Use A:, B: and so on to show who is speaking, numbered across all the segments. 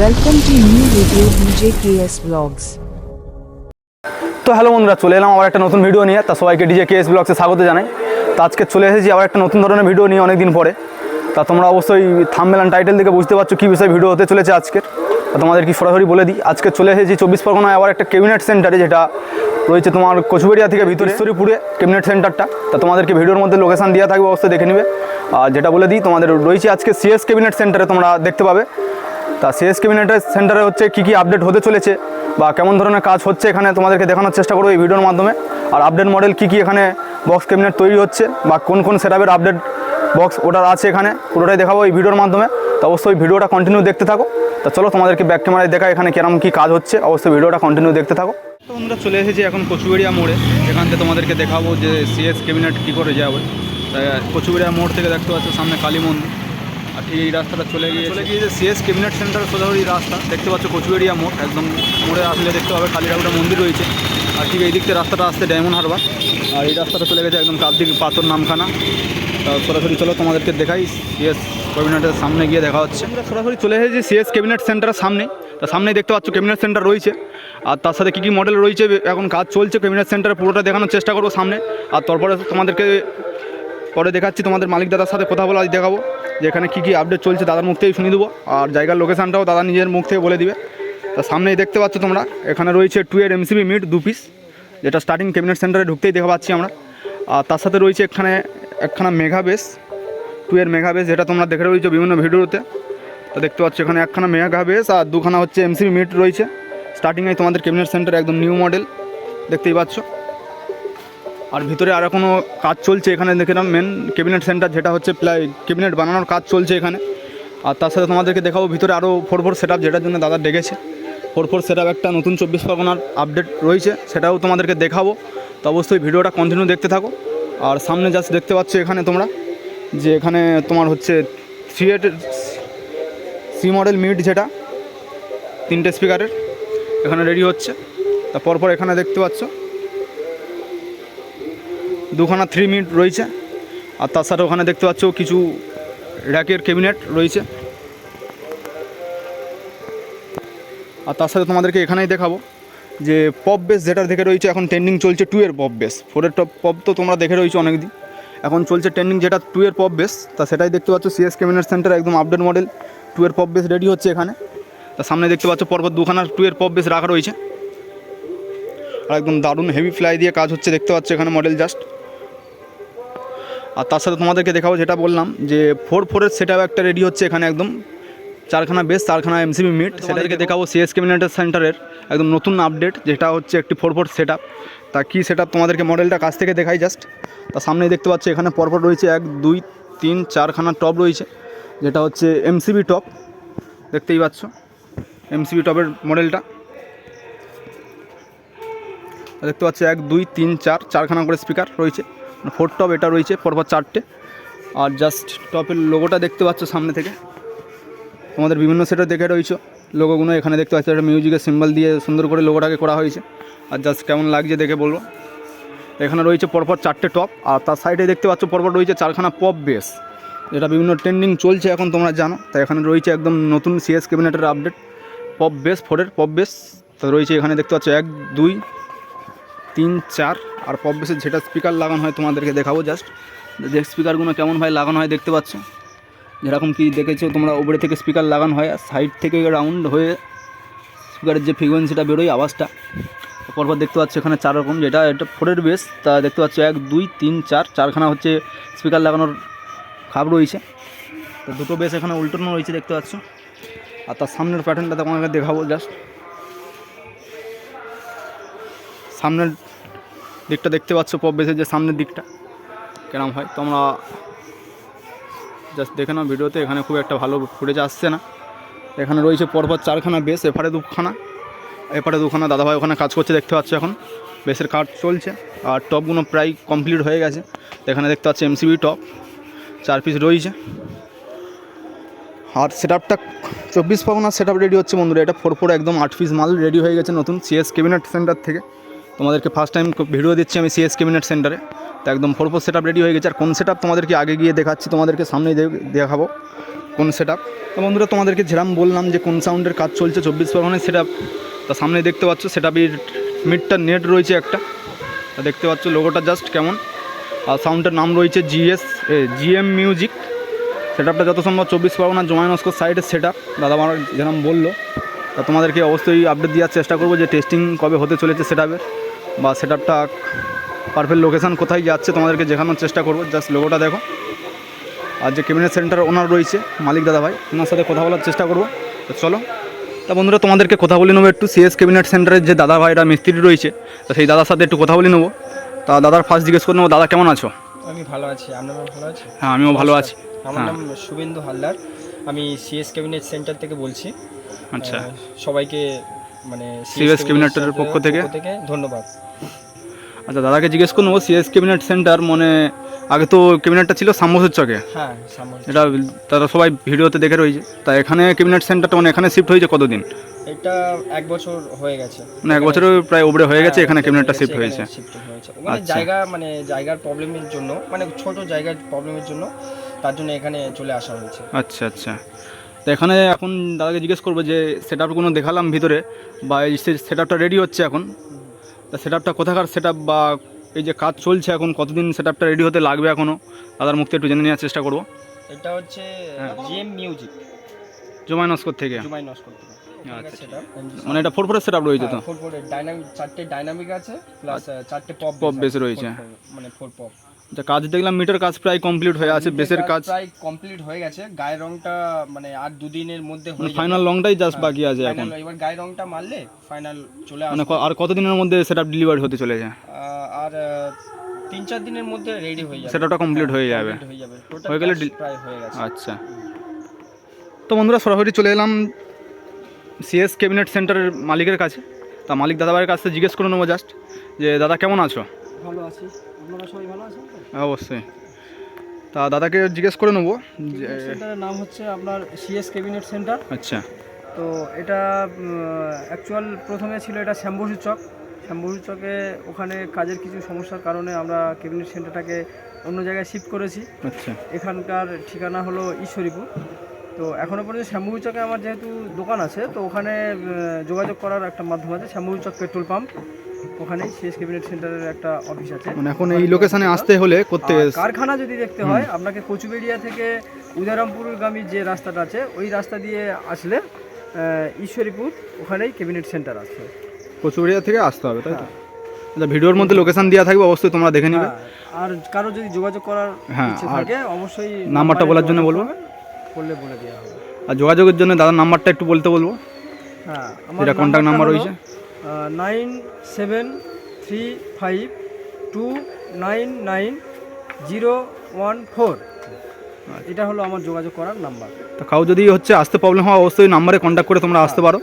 A: Welcome to new video DJ KS Vlogs.
B: তো hello বন্ধুরা চলে এলাম আবার একটা নতুন ভিডিও নিয়ে। তা সবাইকে ডিজে কেএস ব্লগসে স্বাগত জানাই। তো আজকে চলে এসেছি আবার একটা নতুন ধরনের ভিডিও নিয়ে অনেক দিন পরে। তা তোমরা অবশ্যই থামবেলান টাইটেল থেকে বুঝতে পারছ কী বিষয়ে ভিডিও হতে চলেছে আজকের। তা তোমাদের কি সরাসরি বলে দিই আজকে চলে এসেছি চব্বিশ পরগনায় আবার একটা ক্যাবিনেট সেন্টারে যেটা রয়েছে তোমার কচুবেড়িয়া থেকে ভিতরে। ঈশ্বরীপুরে। ক্যাবিনেট সেন্টারটা তা তোমাদেরকে ভিডিওর মধ্যে লোকেশান দেওয়া থাকবে অবশ্যই দেখে নেবে। আর যেটা বলে দিই তোমাদের রয়েছে আজকে সিএস ক্যাবিনেট সেন্টারে তোমরা দেখতে পাবে। তা সিএস ক্যাবিনেটের সেন্টারে হচ্ছে কী কী আপডেট হতে চলেছে বা কেমন ধরনের কাজ হচ্ছে এখানে তোমাদেরকে দেখানোর চেষ্টা করব এই ভিডিওর মাধ্যমে। আর আপডেট মডেল কী কী এখানে বক্স ক্যাবিনেট তৈরি হচ্ছে বা কোন কোন সেটআপের আপডেট বক্স ওটার আছে এখানে, পুরোটাই দেখাবো এই ভিডিওর মাধ্যমে। তো অবশ্যই ভিডিওটা কন্টিনিউ দেখতে থাকো। তা চলো তোমাদেরকে ব্যাক ক্যামেরায় দেখা এখানে কেরম কী কাজ হচ্ছে। অবশ্যই ভিডিওটা কন্টিনিউ দেখতে থাকো। তো আমরা চলে এসেছি এখন কচুবেড়িয়া মোড়ে। এখান থেকে তোমাদেরকে দেখাবো যে সিএস ক্যাবিনেট কী করে যাবে। কচুবেড়িয়া মোড় থেকে দেখতে পাচ্ছ সামনে কালী মন্দির। আর ঠিক এই রাস্তাটা চলে গিয়ে চলে গিয়েছে। সিএস ক্যাবিনেট সেন্টার সোজাসুরি রাস্তা। দেখতে পাচ্ছ কচুবেড়িয়া মোড় একদম মোড়ে আসলে দেখতে পাবে কালীরাগুড়া মন্দির রয়েছে। আর ঠিক এই দিক থেকে রাস্তাটা আসছে ডায়মন্ড হারবার। আর এই রাস্তাটা চলে গেছে একদম কালদিক পাথর নামখানা। তা সরাসরি চলো তোমাদেরকে দেখাই সিএস ক্যাবিনেটের সামনে গিয়ে দেখা হচ্ছে। আমরা সরাসরি চলে এসেছি সিএস ক্যাবিনেট সেন্টারের সামনে। তা সামনে দেখতে পাচ্ছ ক্যাবিনেট সেন্টার রয়েছে। আর তার সাথে কী কী মডেল রয়েছে এখন কাজ চলছে ক্যাবিনেট সেন্টারে পুরোটা দেখানোর চেষ্টা করব সামনে। আর তারপরে তোমাদেরকে পরে দেখাচ্ছি তোমাদের মালিক দাদার সাথে কথা বলে, আজ দেখাবো যে এখানে কী কী আপডেট চলছে, দাদার মুখ থেকেই শুনিয়ে দেবো। আর জায়গার লোকেশানটাও দাদা নিজের মুখ থেকে বলে দিবে। তা সামনেই দেখতে পাচ্ছ তোমরা, এখানে রয়েছে টু এর এমসিবি মিট দু পিস যেটা স্টার্টিং ক্যাবিনেট সেন্টারে ঢুকতেই দেখা পাচ্ছি আমরা। আর তার সাথে রয়েছে এখানে একখানা মেঘা বেস টু এর মেঘা বেস যেটা তোমরা দেখে রয়েছো বিভিন্ন ভিডিওতে। তো দেখতে পাচ্ছ এখানে একখানা মেঘা বেস আর দুখানা হচ্ছে এমসিবি মিট রয়েছে। স্টার্টিংয়ে তোমাদের ক্যাবিনেট সেন্টার একদম নিউ মডেল দেখতেই পাচ্ছ। আর ভিতরে আরও কোনো কাজ চলছে এখানে দেখলাম মেন ক্যাবিনেট সেন্টার যেটা হচ্ছে প্লাই ক্যাবিনেট বানানোর কাজ চলছে এখানে। আর তার সাথে তোমাদেরকে দেখাবো, ভিতরে আরও ফোর ফোর সেট আপ যেটার জন্য দাদা ডেকেছে। ফোর ফোর সেট একটা নতুন চব্বিশ পরগনার আপডেট রয়েছে, সেটাও তোমাদেরকে দেখাবো। তো অবশ্যই ভিডিওটা কন্টিনিউ দেখতে থাকো। আর সামনে জাস্ট দেখতে পাচ্ছ এখানে তোমরা, যে এখানে তোমার হচ্ছে এট সি মডেল মিট যেটা, তিনটে স্পিকারের এখানে রেডি হচ্ছে। তা পরপর এখানে দেখতে পাচ্ছ। দুখানা থ্রি মিনিট রয়েছে। আর সাথে ওখানে দেখতে পাচ্ছ কিছু র্যাকের ক্যাবিনেট রয়েছে। আর তার সাথে তোমাদেরকে এখানেই দেখাবো যে পপ বেস যেটা দেখে রয়েছে, এখন ট্রেন্ডিং চলছে টু এর পপ বেস ফোরের টপ পপ তো তোমরা দেখে রয়েছো অনেক দিন এখন চলছে ট্রেন্ডিং যেটা টু এর পপ বেস তা সেটাই দেখতে পাচ্ছ সিএস ক্যাবিনেট সেন্টার একদম আপডেট মডেল টু এর পপ বেস রেডি হচ্ছে এখানে। তা সামনে দেখতে পাচ্ছ পরপর দুখানা টু এর পপ বেস রাখা রয়েছে। আর একদম দারুণ হেভি ফ্লাই দিয়ে কাজ হচ্ছে, দেখতে পাচ্ছ এখানে মডেল জাস্ট আর তার সাথে তোমাদেরকে দেখাবো যেটা বললাম যে ফোর ফোরের সেট একটা রেডি হচ্ছে এখানে একদম। চারখানা বেস চারখানা এমসিবি মিট সেটাকে দেখাবো। সিএস ক্যাবিনেটের সেন্টারের একদম নতুন আপডেট যেটা হচ্ছে একটি ফোর ফোর সেট তা কী সেট তোমাদেরকে মডেলটা কাছ থেকে দেখাই জাস্ট তা সামনেই দেখতে পাচ্ছ এখানে পরপর রয়েছে এক দুই তিন চারখানা টপ রয়েছে যেটা হচ্ছে এমসিবি টপ দেখতেই পাচ্ছ এমসিবি টপের মডেলটা দেখতে পাচ্ছি এক দুই তিন চার চারখানা করে স্পিকার রয়েছে। ফোর টপ এটা রয়েছে পরপর চারটে। আর জাস্ট টপের লোগোটা দেখতে পাচ্ছ সামনে থেকে। তোমাদের বিভিন্ন সেটে দেখে রয়েছে। লোগোগুলো এখানে দেখতে পাচ্ছ একটা মিউজিকের সিম্বল দিয়ে সুন্দর করে লোগোটাকে করা হয়েছে। আর জাস্ট কেমন লাগছে দেখে বলব। এখানে রয়েছে পরপর চারটে টপ আর তার সাইডে দেখতে পাচ্ছ পরপর রয়েছে চারখানা পপ বেস যেটা বিভিন্ন ট্রেন্ডিং চলছে এখন তোমরা জানো। তাই এখানে রয়েছে একদম নতুন সিএস ক্যাবিনেটের আপডেট পপ বেস ফোরের পপ বেস তো রয়েছে এখানে দেখতে পাচ্ছ এক, দুই তিন, চার, আর পপ বেসের যেটা স্পিকার লাগানো হয় তোমাদেরকে দেখাবো জাস্ট যে স্পিকারগুলো কেমনভাবে লাগানো হয় দেখতে পাচ্ছ? যেরকম কি দেখেছ, তোমরা উপরে থেকে স্পিকার লাগানো হয়, আর সাইড থেকে রাউন্ড হয়ে স্পিকারের যে ফ্রিকোয়েন্সিটা বেরোয় আওয়াজটা, পরপর দেখতে পাচ্ছ এখানে চার রকম, যেটা এটা ফোরের বেস তা দেখতে পাচ্ছ এক, দুই, তিন, চার, চারখানা হচ্ছে স্পিকার লাগানোর খাপ রয়েছে। তো দুটো বেস এখানে উল্টানো রয়েছে দেখতে পাচ্ছ। আর তার সামনের প্যাটার্নটা তোমাকে দেখাবো জাস্ট সামনের দিকটা দেখতে পাচ্ছ পপ বেসের যে সামনের দিকটা, কেরম হয়। তোমরা জাস্ট দেখে নাও ভিডিওতে, এখানে খুব একটা ভালো ফুটেজ আসছে না। এখানে রয়েছে পরপর চারখানা বেশ এপারে দুখানা এপারে দুখানা। দাদাভাই ওখানে কাজ করছে, দেখতে পাচ্ছ এখন। বেসের কাজ চলছে, আর টপগুলো প্রায় কমপ্লিট হয়ে গেছে। এখানে দেখতে পাচ্ছি এমসিবি টপ চার পিস রয়েছে। আর সেট আপটা চব্বিশ পরগনার সেট আপ রেডি হচ্ছে বন্ধুরা। এটা ফোর ফোর একদম আট পিস মাল রেডি হয়ে গেছে নতুন। সিএস ক্যাবিনেট সেন্টার থেকে। তোমাদেরকে ফার্স্ট টাইম ভিডিও দিচ্ছি আমি সিএস ক্যাবিনেট সেন্টারে তো একদম ফোর ফোর সেট রেডি হয়ে গেছে। আর কোন সেট তোমাদেরকে আগে গিয়ে দেখাচ্ছি, তোমাদেরকে সামনেই দেখাবো কোন সেট আপ তো বন্ধুরা, তোমাদেরকে যেরাম বললাম যে কোন সাউন্ডের কাজ চলছে চব্বিশ পরগনায় সেট আপ তা সামনে দেখতে পাচ্ছ সেট আপের মিডটা নেট রয়েছে একটা। তা দেখতে পাচ্ছ লোগোটা জাস্ট কেমন। আর সাউন্ডের নাম রয়েছে জিএস জিএম মিউজিক সেট আপটা যত সম্ভব চব্বিশ পরগনা জমায়নস্কর সাইডের সেট আপ দাদা আমার যেরকম বলল। তোমাদেরকে অবশ্যই আপডেট দেওয়ার চেষ্টা করব যে টেস্টিং কবে হতে চলেছে সেট আপের বা সেট আপটা পারফেক্ট লোকেশান কোথায় যাচ্ছে তোমাদেরকে দেখানোর চেষ্টা করব। জাস্ট লোগোটা দেখো। আর যে ক্যাবিনেট সেন্টার ওনার রয়েছে মালিক দাদা ভাই ওনার সাথে কথা বলার চেষ্টা করব। তো চলো। তা বন্ধুরা তোমাদেরকে কথা বলে নেব একটু সিএস ক্যাবিনেট সেন্টারের যে দাদা ভাইরা মিস্ত্রি রয়েছে তো সেই দাদার সাথে একটু কথা বলে নেব। তা দাদার ফার্স্ট জিজ্ঞেস করে নেব দাদা কেমন আছো?
C: আমি ভালো আছি। আপনারা ভালো আছেন?
B: হ্যাঁ আমিও ভালো আছি।
C: আমার
B: হ্যাঁ।
C: নাম শুভেন্দু হালদার। আমি সিএস ক্যাবিনেট সেন্টার থেকে বলছি।
B: আচ্ছা।
C: সবাইকে মানে
B: CS ক্যাবিনেটের পক্ষ থেকে?
C: ধন্যবাদ।
B: আচ্ছা দাদাকে জিজ্ঞেস করে নেব সিএস ক্যাবিনেট সেন্টার মানে আগে তো ক্যাবিনেটটা ছিল সাম্বসের চকে।
C: হ্যাঁ
B: এটা তারা সবাই ভিডিওতে দেখে রয়েছে। তা এখানে ক্যাবিনেট সেন্টারটা মানে এখানে শিফট হয়েছে কতদিন?
C: এটা এক বছর হয়ে গেছে।
B: মানে এক বছরের প্রায় ওপরে হয়ে গেছে এখানে ক্যাবিনেটটা শিফট হয়েছে।
C: ওখানে
B: আচ্ছা।
C: জায়গা মানে জায়গার প্রবলেমের জন্য মানে ছোট জায়গার প্রবলেমের জন্য তার জন্য এখানে চলে আসা হয়েছে।
B: আচ্ছা আচ্ছা। তো এখানে এখন দাদাকে জিজ্ঞেস করব যে সেট কোনো দেখালাম ভিতরে বা এই সেট আপটা রেডি হচ্ছে এখন? তা সেট আপটা কোথাকার সেট আপ বা এই যে কাজ চলছে এখন কতদিন সেট আপটা রেডি হতে লাগবে এখনও দাদার মুখতে একটু জেনে নেওয়ার চেষ্টা করব।
C: এটা হচ্ছে
B: হ্যাঁ।
C: জিএম মিউজিক
B: জমাইনস্কর থেকে?
C: জুমাই নস্কর থেকে।
B: আচ্ছা।
C: সেটা
B: মানে এটা ফোর ফোরের রয়েছে তো?
C: ফোর ডাইনামিক চারটে ডাইনামিক আছে প্লাস চারটে পপ
B: Pop bass রয়েছে।
C: মানে ফোর পপ
B: আচ্ছা কাজ দেখলাম মিটার কাজ প্রায় কমপ্লিট হয়ে আছে বেসের কাজ।
C: প্রায় কমপ্লিট হয়ে গেছে। গায়ের রংটা মানে আর দুদিনের মধ্যে হয়ে
B: ফাইনাল লংটাই জাস্ট
C: হ্যাঁ,
B: বাকি আছে এখন।
C: এবার গায়ের রংটা মারলে ফাইনাল চলে
B: মানে
C: আসবে।
B: ক- আর কতদিনের মধ্যে সেট ডেলিভারি হতে চলেছে?
C: আহ, আর তিন চার দিনের মধ্যে রেডি হয়ে যাবে।
B: সেট আপটা কমপ্লিট হয়ে যাবে।
C: হয়ে যাবে।
B: হয়ে গেলে
C: প্রায় হয়ে গেছে।
B: আচ্ছা। তো বন্ধুরা সরাসরি চলে এলাম সিএস ক্যাবিনেট সেন্টারের মালিকের কাছে। তা মালিক দাদাভাইয়ের কাছে জিজ্ঞেস করে নেব জাস্ট যে দাদা কেমন আছো?
C: ভালো আছি। আপনারা সবাই ভালো আছেন তো?
B: অবশ্যই। তা দাদাকে জিজ্ঞেস করে নেব যে
C: সেন্টারের নাম হচ্ছে আপনার সিএস ক্যাবিনেট সেন্টার
B: আচ্ছা।
C: তো এটা অ্যাকচুয়াল প্রথমে ছিল এটা শ্যামবসু চক। শ্যামবসু চকে ওখানে কাজের কিছু সমস্যার কারণে আমরা ক্যাবিনেট সেন্টারটাকে অন্য জায়গায় শিফট করেছি।
B: আচ্ছা।
C: এখানকার ঠিকানা হলো ঈশ্বরীপুর। তো এখনও পর্যন্ত শ্যামবসু চকে আমার যেহেতু দোকান আছে তো ওখানে যোগাযোগ করার একটা মাধ্যম আছে শ্যামবসু চক পেট্রোল পাম্প। ওখানেই সিএস ক্যাবিনেট সেন্টারের একটা অফিস আছে।
B: মানে এখন এই লোকেশনে আসতে হলে করতে
C: কারখানা যদি দেখতে হয় আপনাকে কচুবেড়িয়া থেকে উদারামপুরগামী যে রাস্তাটা আছে ওই রাস্তা দিয়ে আসলে ঈশ্বরীপুর ওখানেই ক্যাবিনেট সেন্টার আছে।
B: কচুরিয়া থেকে আসতে হবে তাই তো? আচ্ছা ভিডিওর মধ্যে লোকেশন দেওয়া থাকবে অবশ্যই তোমরা দেখে নিবে।
C: হ্যাঁ, আর কারও যদি যোগাযোগ করার
B: হ্যাঁ,
C: ইচ্ছে থাকে অবশ্যই
B: নাম্বারটা বলার জন্য বলব?
C: বললে বলে দেওয়া হবে।
B: আর যোগাযোগের জন্য দাদার নাম্বারটা একটু বলতে বলব।
C: হ্যাঁ
B: যেটা contact number রয়েছে।
C: Nine seven three five two nine nine zero one four এটা হলো আমার যোগাযোগ করার নাম্বার।
B: তো কাউ যদি হচ্ছে আসতে প্রবলেম হয়, অবশ্যই নাম্বারে কন্ট্যাক্ট করে তোমরা আসতে পারো।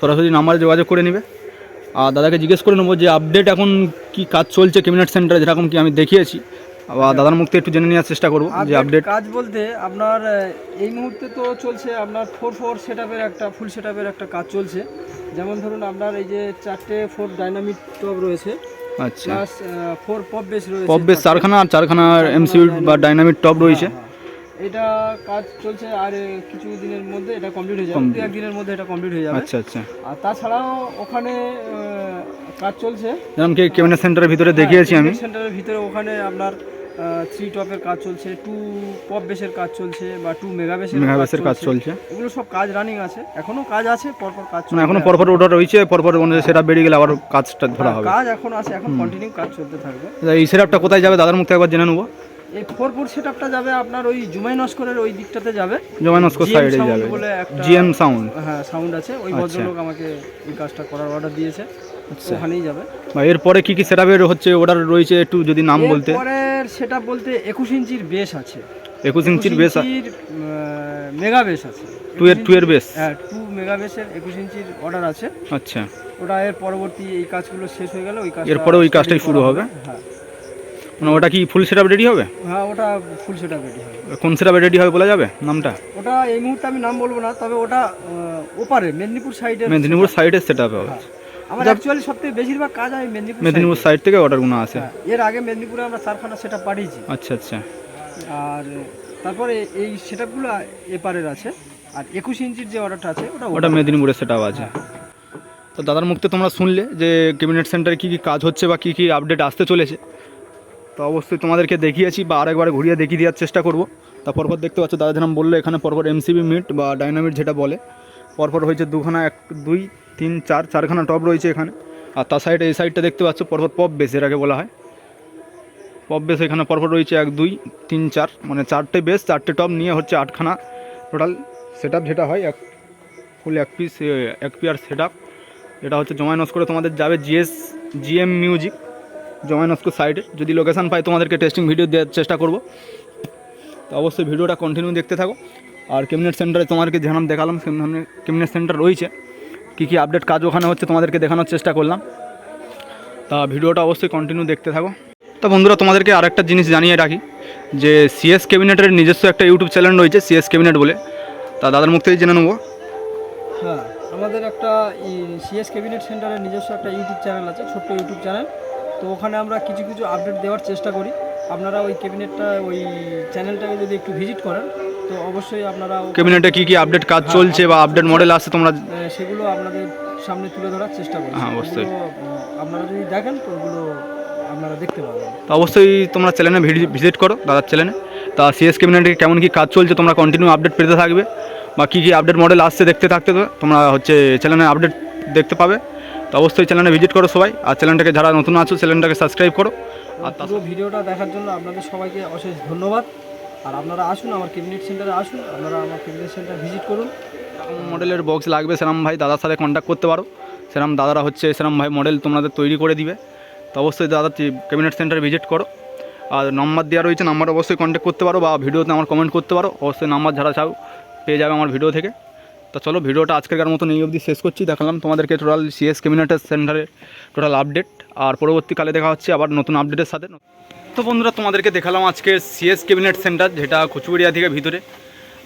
B: সরাসরি নাম্বারে যোগাযোগ করে নিবে। আর দাদাকে জিজ্ঞেস করে নেব যে আপডেট এখন কি কাজ চলছে ক্যাবিনেট সেন্টারে যেরকম কি আমি দেখিয়েছি। দাদার মুখ থেকে একটু জেনে নেওয়ার চেষ্টা করব যে আপডেট
C: কাজ বলতে আপনার এই মুহূর্তে তো চলছে আপনার ফোর ফোর সেট একটা ফুল সেট একটা কাজ চলছে। যেমন ধরুন আপনার এই যে চারটে ফোর ডাইনামিক টপ রয়েছে
B: আচ্ছা।
C: ফোর পপ বেস রয়েছে।
B: পপ বেস চারখানা আর এমসিউ বা ডাইনামিক টপ রয়েছে।
C: হ্যাঁ, হ্যাঁ। এটা কাজ চলছে আর কিছু দিনের মধ্যে এটা কমপ্লিট হয়ে যাবে। দু একদিনের মধ্যে এটা কমপ্লিট হয়ে যাবে।
B: আচ্ছা আচ্ছা।
C: আর তাছাড়াও ওখানে কাজ চলছে।
B: যেরকম কি সেন্টারের ভিতরে দেখিয়েছি আমি।
C: সেন্টারের ভিতরে ওখানে আপনার থ্রি টপের কাজ চলছে টু পপ বেসের কাজ চলছে বা টু মেগা বেসের
B: মেগাবেসের কাজ চলছে।
C: এগুলো সব কাজ রানিং আছে। এখনও কাজ আছে পরপর কাজ
B: মানে
C: চলছে।
B: এখনও পরপর ওটা রয়েছে পরপর অনুযায়ী সেটা বেরিয়ে গেলে আবার কাজটা ধরা
C: হ্যাঁ,
B: হবে।
C: কাজ এখন আছে এখন কন্টিনিউ কাজ চলতে থাকবে।
B: এই সেটআপটা কোথায় যাবে দাদার মুখ থেকে একবার জেনে নেব।
C: এই ফোর ফোর সেট যাবে আপনার ওই জুমাই নস্করের ওই দিকটাতে যাবে।
B: জুমাই
C: নস্কর
B: সাইডে যাবে। জিএম সাউন্ড
C: হ্যাঁ সাউন্ড আছে। ওই
B: আচ্ছা।
C: ভদ্রলোক আমাকে এই কাজটা করার অর্ডার দিয়েছে।
B: আচ্ছা।
C: ওখানেই যাবে।
B: বা এরপরে কি কি সেটআপের হচ্ছে অর্ডার রয়েছে একটু যদি নাম বলতে।
C: পরের সেটা বলতে একুশ ইঞ্চির বেস আছে।
B: একুশ ইঞ্চির বেস
C: মেগা বেস আছে।
B: টু এর টু এর বেস
C: হ্যাঁ টু মেগা বেসের একুশ ইঞ্চির অর্ডার আছে।
B: আচ্ছা।
C: ওটা এর পরবর্তী এই কাজগুলো শেষ হয়ে গেল ওই কাজ
B: এরপরে ওই কাজটাই শুরু হবে?
C: হ্যাঁ।
B: মানে ওটা কি ফুল সেটআপ রেডি হবে?
C: হ্যাঁ ওটা ফুল সেটা রেডি হবে।
B: কোন সেটআপ রেডি হবে বলা যাবে নামটা?
C: ওটা এই মুহূর্তে আমি নাম বলব না তবে ওটা ওপারে মেদিনীপুর সাইডে
B: মেদিনীপুর সাইডের সেটআপ হবে।
C: আমার অ্যাকচুয়ালি সবথেকে বেশিরভাগ কাজ আমি মেদিনীপুর
B: মেদিনীপুর সাইড থেকে অর্ডারগুলো আসে।
C: হ্যাঁ, এর আগে মেদিনীপুরে আমরা চারখানা সেটা পাঠিয়েছি।
B: আচ্ছা আচ্ছা।
C: আর তারপরে এই সেটআপগুলো এপারের আছে। আর একুশ ইঞ্চির যে অর্ডারটা আছে ওটা
B: ওটা মেদিনীপুরের সেটাও আছে। তো দাদার মুখতে তোমরা শুনলে যে ক্যাবিনেট সেন্টারে কী কী কাজ হচ্ছে বা কী কী আপডেট আসতে চলেছে। তো অবশ্যই তোমাদেরকে দেখিয়েছি বা আরেকবার ঘুরিয়ে দেখিয়ে দেওয়ার চেষ্টা করব। তা পরপর দেখতে পাচ্ছ দাদা যেরকম বলল এখানে পরপর এমসিবি মিট বা ডাইনামিট যেটা বলে। পরপর হয়েছে দুখানা, এক, দুই, তিন, চার, চারখানা টপ রয়েছে এখানে। আর তার সাইডে এই সাইডটা দেখতে পাচ্ছ, পরপর পপ বেস এটাকে বলা হয়। পপ বেস এখানে পরপর রয়েছে এক, দুই, তিন, চার মানে চারটে বেস চারটে টপ নিয়ে হচ্ছে আটখানা টোটাল সেট যেটা হয়, এক ফুল এক পিস এক পিয়ার সেট এটা হচ্ছে জমাইনস করে তোমাদের যাবে জিএস জিএম মিউজিক জমাইনস্কো সাইডে যদি লোকেশান পাই তোমাদেরকে টেস্টিং ভিডিও দেওয়ার চেষ্টা করব। তো অবশ্যই ভিডিওটা কন্টিনিউ দেখতে থাকো। আর ক্যাবিনেট সেন্টারে তোমাদেরকে যেরকম দেখালাম ধরনের ক্যাবিনেট সেন্টার রয়েছে। কী কী আপডেট কাজ ওখানে হচ্ছে তোমাদেরকে দেখানোর চেষ্টা করলাম। তা ভিডিওটা অবশ্যই কন্টিনিউ দেখতে থাকো। তো বন্ধুরা, তোমাদেরকে আরেকটা জিনিস জানিয়ে রাখি, যে সিএস ক্যাবিনেটের নিজস্ব একটা ইউটিউব চ্যানেল রয়েছে সিএস ক্যাবিনেট বলে। তা দাদার মুখ থেকে জেনে নেব।
C: হ্যাঁ আমাদের একটা সিএস ক্যাবিনেট সেন্টারের নিজস্ব একটা ইউটিউব চ্যানেল আছে, ছোট্ট ইউটিউব চ্যানেল তো ওখানে আমরা কিছু কিছু আপডেট দেওয়ার চেষ্টা করি। আপনারা ওই ক্যাবিনেটটা ওই চ্যানেলটাকে যদি একটু ভিজিট করেন তো অবশ্যই আপনারা
B: ক্যাবিনেটে কী কী আপডেট কাজ চলছে বা আপডেট মডেল আসছে তোমরা
C: সেগুলো আপনাদের সামনে তুলে ধরার চেষ্টা করি
B: হ্যাঁ, অবশ্যই।
C: আপনারা যদি দেখেন তো ওগুলো আপনারা দেখতে পাবেন।
B: তো অবশ্যই তোমরা চ্যানেলে ভিজিট করো দাদার চ্যানেলে তা সিএস ক্যাবিনেটে কেমন কী কাজ চলছে তোমরা কন্টিনিউ আপডেট পেতে থাকবে? বা কী কী আপডেট মডেল আসছে দেখতে থাকতে তোমরা হচ্ছে চ্যানেলে আপডেট দেখতে পাবে। তো অবশ্যই চ্যানেলে ভিজিট করো সবাই। আর চ্যানেলটাকে যারা নতুন আছো চ্যানেলটাকে সাবস্ক্রাইব করো। আর
C: ভিডিওটা দেখার জন্য আপনাদের সবাইকে অশেষ ধন্যবাদ। আর আপনারা আসুন, আমার ক্যাবিনেট সেন্টারে আসুন, আপনারা আমার ক্যাবিনেট সেন্টার ভিজিট করুন।
B: মডেলের বক্স লাগবে, সেরাম ভাই দাদার সাথে কন্ট্যাক্ট করতে পারো। সেরাম দাদারা হচ্ছে, সেরাম ভাই মডেল তোমাদের তৈরি করে দিবে। তো অবশ্যই দাদা ক্যাবিনেট সেন্টার ভিজিট করো। আর নাম্বার দেওয়া রয়েছে নাম্বার অবশ্যই কন্ট্যাক্ট করতে পারো বা ভিডিওতে আমার কমেন্ট করতে পারো। অবশ্যই নাম্বার যারা চাও, পেয়ে যাবে আমার ভিডিও থেকে। তো চলো ভিডিওটা আজকের মতন এই অবধি শেষ করছি। দেখালাম তোমাদেরকে টোটাল সিএস ক্যাবিনেটের সেন্টারে টোটাল আপডেট আর পরবর্তীকালে দেখা হচ্ছে আবার নতুন আপডেটের সাথে। তো বন্ধুরা, তোমাদেরকে দেখালাম আজকে সিএস ক্যাবিনেট সেন্টার যেটা কুচুবেড়িয়া থেকে ভিতরে।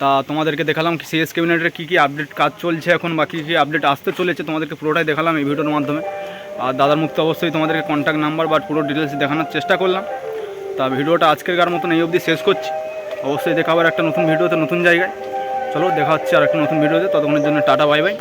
B: তা তোমাদেরকে দেখালাম সিএস ক্যাবিনেটের কী কী আপডেট কাজ চলছে এখন বা কী কী আপডেট আসতে চলেছে, তোমাদেরকে পুরোটাই দেখালাম এই ভিডিওর মাধ্যমে। আর দাদার মুক্ত অবশ্যই তোমাদেরকে কন্ট্যাক্ট নাম্বার বা পুরো ডিটেলস দেখানোর চেষ্টা করলাম। তা ভিডিওটা আজকের কার মতন এই অবধি শেষ করছি। অবশ্যই দেখাবার একটা নতুন ভিডিওতে নতুন জায়গায়। চলো দেখা হচ্ছে আর একটা নতুন ভিডিওতে ততক্ষণের জন্য টাটা বাই বাই